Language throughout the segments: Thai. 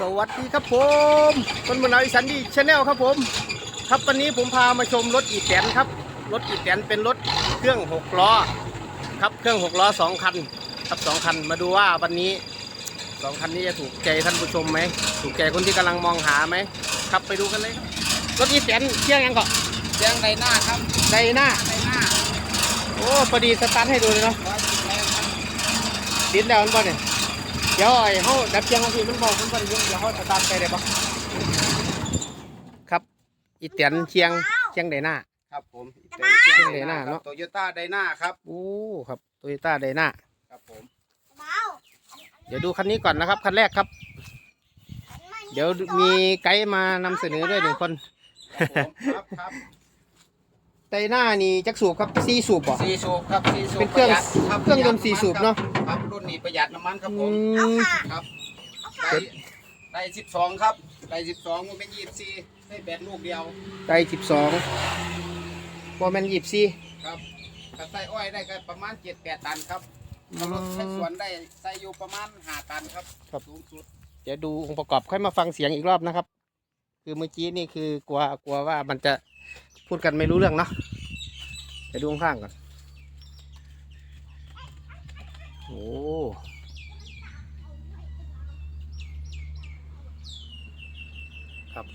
สวัสดีครับผมคนเมืองนาวอีสันดีชาแนลครับผม ครับวันนี้ผมพามาชมรถอีแตนครับรถอีแตนเป็นรถเครื่องหกล้อครับเครื่องหกล้อสองคันครับสองคันมาดูว่าวันนี้สองคันนี้จะถูกใจท่านผู้ชมไหมถูกใจคนที่กำลังมองหาไหมครับไปดูกันเลยครับรถอีแตนเที่ยงยังก่อนเสียงไรหน้าครับไดหน้าไรหน้าโอ้พอดีสตาร์ทให้ดูเลยเนาะร้อยสิบแรงครับดินแล้วมันบ่เนี่ย เดี๋ยวไอ้เฮาดับเชียงของพี่มันบอกมันบ่ได้ยุ่งเดี๋ยวเฮาสตาร์ทไปได้ปะครับ อีเตียนเชียงเชียงไดหน้า ครับผมเชียงไดหน้าเนอะโตโยต้าไดหน้าครับโอ้ครับโตโยต้าไดหน้าครับผมเดี๋ยวดูคันนี้ก่อนนะครับคันแรกครับ เดี๋ยวมีไกด์มานำเสนอด้วยหนึ่งคนครับผมครับครับ ไดหน้านี่จักสูบครับซีสูบบ่สี่สูบครับสี่สูบเป็นเครื่องประหยัดครับเครื่องยนต์สี่สูบเนอะ ครับรุ่นนี้ประหยัดน้ำมันครับผอืมมครับได้ได้สิบสองครับได้สิบสองมันเป็นยี่สิบสี่ได้แบตลูกเดียวไดสิบสองบอแมนยี่สิบสี่ครับถ้าใส่อ้อยได้ก็ประมาณเจ็ดแปดตันครับถ้ารถแท็กสวนได้ใส่อยู่ประมาณห้าตันครับ สูงสุด เดี๋ยวดูองค์ประกอบค่อยมาฟังเสียงอีกรอบนะครับ คือเมื่อกี้นี่คือกลัวกลัวว่ามันจะ พูดกันไม่รู้เรื่องเนาะเดี๋ยวดูข้างก่อน โอ้ครับ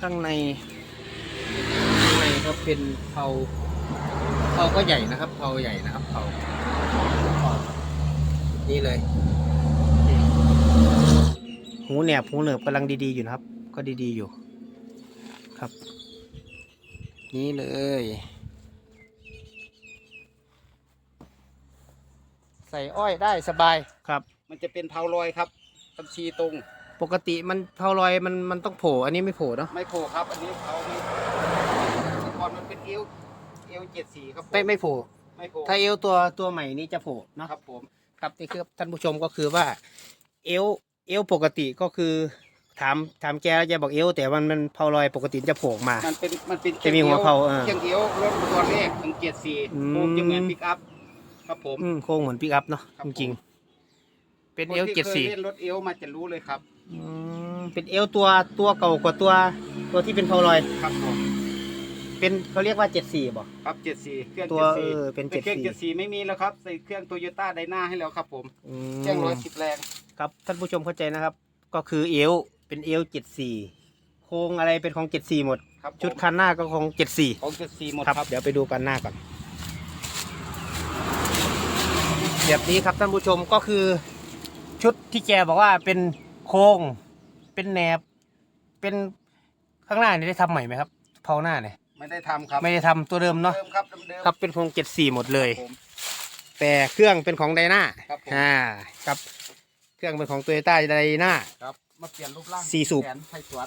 ข้างใน ข้างในก็เป็นเผาเผาก็ใหญ่นะครับเผาใหญ่นะครับเผานี่เลย หูแหนบหูเหนือบกำลังดีๆอยู่นะครับ ก็ดีๆอยู่ ครับ นี่เลย ใส่อ้อยได้สบายครับ มันจะเป็นเผาลอยครับบัญชีตรง ปกติมันเผาลอยมันมันต้องโผล่อันนี้ไม่โผล่เนาะไม่โผล่ครับ อันนี้เขาไม่เมื่อก่อนมันเป็นเอวเอวเจ็ดสี่ครับผไม่ไม่โผล่ไม่โผล่ถ้าเอวตัวตัวใหม่นี้จะโผล่เนาะครับผม ครับนี่คือท่านผู้ชมก็คือว่า เอวเอวปกติก็คือ ถามถามแกแล้วแกบอกเอวแต่มันมันเผาลอยปกติจะโผล่ออกมา มันเป็นมันเป็นจะมีหัวเผาเออ เครื่องเอวรถตัวแรกหนึ่งเจ็ดสี่อืมโค้งจะเหมือนปิกอัพครับผม อืมโค้งเหมือนปิกอัพเนาะครับจผม ริงๆเป็นเอวคนที่เจ็ดสี่คยเล่นรถเอวมาจะรู้เลยครับ อืมเป็นเอวตัวตัวเก่ากว่าตัวตัวที่เป็นเผาลอย ครับผมเป็นเขาเรียกว่าเจ็ดสี่บ่ครับเจ็ดสี่เครื่องตัวเจ็ดสี่เออเป็นเครื่อง74 เจ็ดสี่ไม่มีแล้วครับ ใส่เครื่องโตโยต้าไดนาให้แล้วครับผมอืมเครื่องร้อยสิบแรง ครับท่านผู้ชมเข้าใจนะครับ ก็คือเอว เป็นเอวเจ็ดสี่โครงอะไรเป็นของเจ็ดสี่หมด ครับผมชุดคันหน้าก็ของเจ็ดสี่ของเจ็ดสี่หมดครับครับ เดี๋ยวไปดูกันหน้าก่อนแบบนี้ครับท่านผู้ชมก็คือ ชุดที่แกบอกว่าเป็นโครงเป็นแหนบ เป็นข้างหน้านี่ได้ทำใหม่ไหมครับเผาหน้าเนี่ยไม่ได้ทำครับไม่ได้ทำตัวเดิมเนาะเดิมครับเดิมๆครับเป็นโครงเจ็ดสี่หมดเลย ผม แต่เครื่องเป็นของไดนาครับผมอ่าครับ เครื่องเป็นของโตโยต้าไดนาครับ มาเปลี่ยนรูปร่างสี่สูบ แขนไทยสวน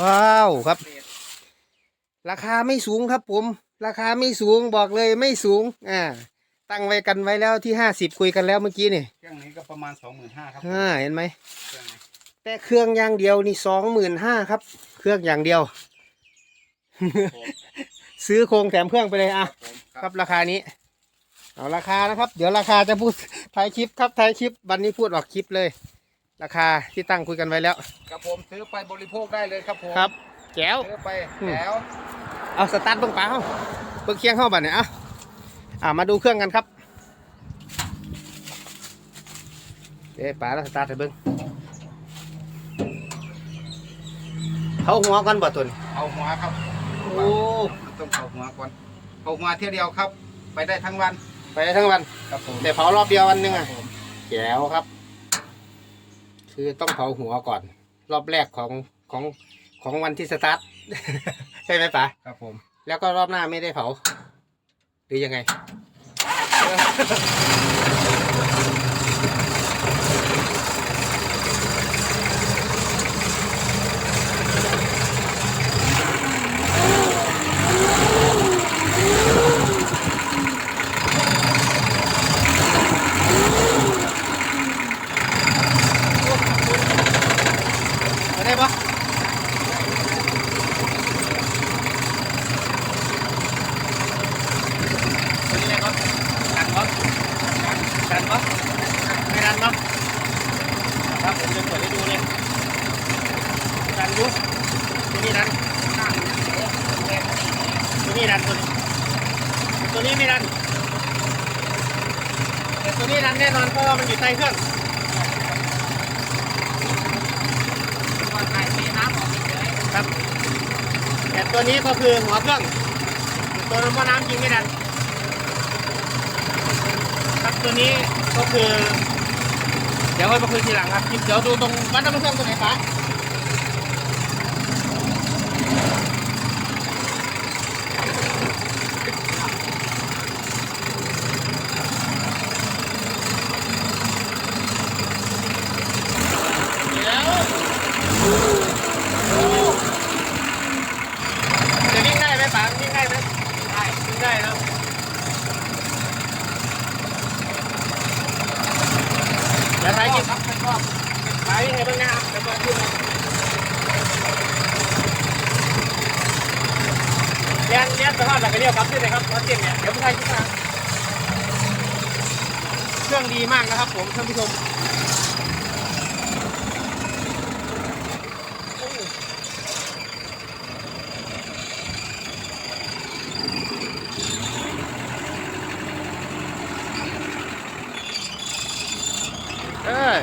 ว้าวครับเปลี่ยนราคาไม่สูงครับผม ราคาไม่สูงบอกเลยไม่สูง อ่า ตั้งไว้กันไว้แล้วที่ห้าสิบคุยกันแล้วเมื่อกี้นี่เครื่องนี้ก็ประมาณสองหมื่นห้าครับอ่าเห็นไหม เครื่องนี้แต่เครื่องอย่างเดียวนี่สองหมื่นห้าครับ เครื่องอย่างเดียว ผมซื้อโครงแถมเครื่องไปเลยอะผมครับราคานี้ เอาราคานะครับ เดี๋ยวราคาจะพูด ท้ายคลิปครับท้ายคลิปวันนี้พูดออกคลิปเลย ราคาที่ตั้งคุยกันไว้แล้วครับผมซื้อไปบริโภคได้เลยครับผมครับแจ๋วซื้อไปอืมแล้วเอาสตาร์ทเบิ้งปลาเข้าเบิ้งเคียงเข้าบัดเนี่ยเอาอ่ามาดูเครื่องกันครับเดี๋ยวปลาแล้วสตาร์ทให้เบิ้งเขาหัวกันบ่ตัวนี้เอาหัวครับโอ้ต้องเอาหัวก่อนเอาหัวเที่ยวเดียวครับ ไปได้ทั้งวัน ไปได้ทั้งวันครับผมแต่เผารอบเดียววันหนึงครัอะบผมแจ๋วครับ คือต้องเผาหัวก่อน รอบแรกของของของวันที่สตาร์ท ใช่ไหมป๋าครับผม แล้วก็รอบหน้าไม่ได้เผา หรือยังไง ปะไม่ดันเนาะครับผมจะเปิดให้ดูเลยดันยุบตัวนี้ดันตัวนี้ดันตัวนี้ตัวนี้ไม่ดันแต่ตัวนี้ดันแน่นอนเพราะว่ามันอยู่ใต้เครื่องครับแต่ตัวนี้ก็คือหัวเครื่องตัวน้ำน้ำจริงไม่ดัน ครับตัวนี้ก็คือ เดี๋ยวค่อยมาคุยทีหลังครับเดี๋ยวดูตรงวัดน้ำมันเครื่องตรงไหนปะเดี๋ยวจะวิ่งได้ไหมป๋าวิ่งได้ไหม ๆได้ วิ่งได้เนอะเดี๋ยวถ่ายคลิป ครับไม่ชอบ ไปยังไงบ้างนะครับเดี๋ยวบอกพูดนะเรียน เรียนสภากกระเดียวครับที่ไหนครับรถเก่งเนี่ยเดี๋ยวผมถ่ายคลิปมาเครื่องดีมากนะครับผมท่านผู้ชมเอ้ย